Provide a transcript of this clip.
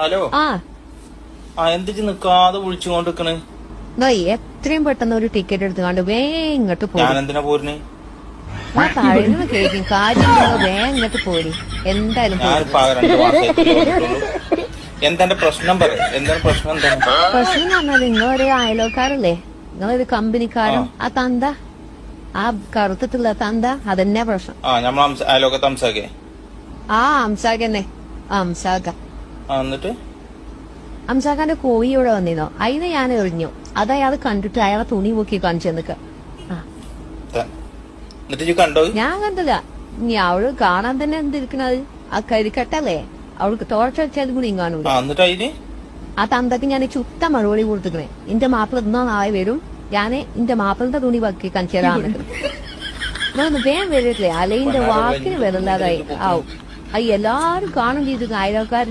Hello. ആ. ആ എന്തിച്ച് നിക്കാതെ വിളിച്ചുകൊണ്ട് നിക്കണ് ദാ എത്രയും പെട്ടെന്ന് ഒരു ടിക്കറ്റ് എടുത്തുകൊണ്ട് വേ ഇങ്ങോട്ട് ഞാൻ പോരും. എന്തിനാ പോരുന്നേ? ആ തഴഞ്ഞു കേൾക്കും കാര്യം വേ ഇങ്ങോട്ട് പോരി. എന്തായാലും പോരും. ഞാനിപ്പോ ആകെ രണ്ട് മാസമായിട്ടല്ലേ വന്നിട്ടുള്ളൂ. പ്രശ്നം പറ എന്താണ് പ്രശ്നം എന്താണ്? പ്രശ്നം എന്ന് പറഞ്ഞാൽ നിങ്ങളൊരു അയലോക്കാരല്ലേ? നിങ്ങളൊരു കമ്പനിക്കാരും ആ. തന്ത ആ കറുത്തിട്ടുള്ള തന്ത അതന്നെ പ്രശ്നം. ആ നമ്മൾ അയലോക്കത്ത് സംസാരിക്കേ ആ അംസാഖ് തന്നെ അംസാഖ ആ എന്നിട്ട്? അംസാഖാന്റെ കോഴി ഇവിടെ വന്നിരുന്നോ. അതിനെ ഞാൻ എറിഞ്ഞു. അത് അയാൾ കണ്ടിട്ട് അയാളെ തുണി പൊക്കി കാണിച്ചു നിക്ക ഞാൻ കണ്ടില്ല നീ അവൾ കാണാൻ തന്നെ എന്തിരിക്കണത്? ആ കരിക്കട്ടല്ലേ? അവൾക്ക് തോർച്ച വെച്ചാലും കൂടി ഇങ്ങാനൂല ആ തന്തക്ക് ഞാൻ ചുത്ത മറുപടി കൊടുത്തിക്കണേ. എന്റെ മാപ്പിള ഇന്നോ നാളെ വരും. ഞാൻ എന്റെ മാപ്പിളന്റെ തുണി പൊക്കി കാണിച്ചതാണ് വേഗം വരില്ലേ അലയിന്റെ വാക്കിന് വരില്ലാതായി ആവും എല്ലാരും കാണും ചെയ്തു. അയൽക്കാർ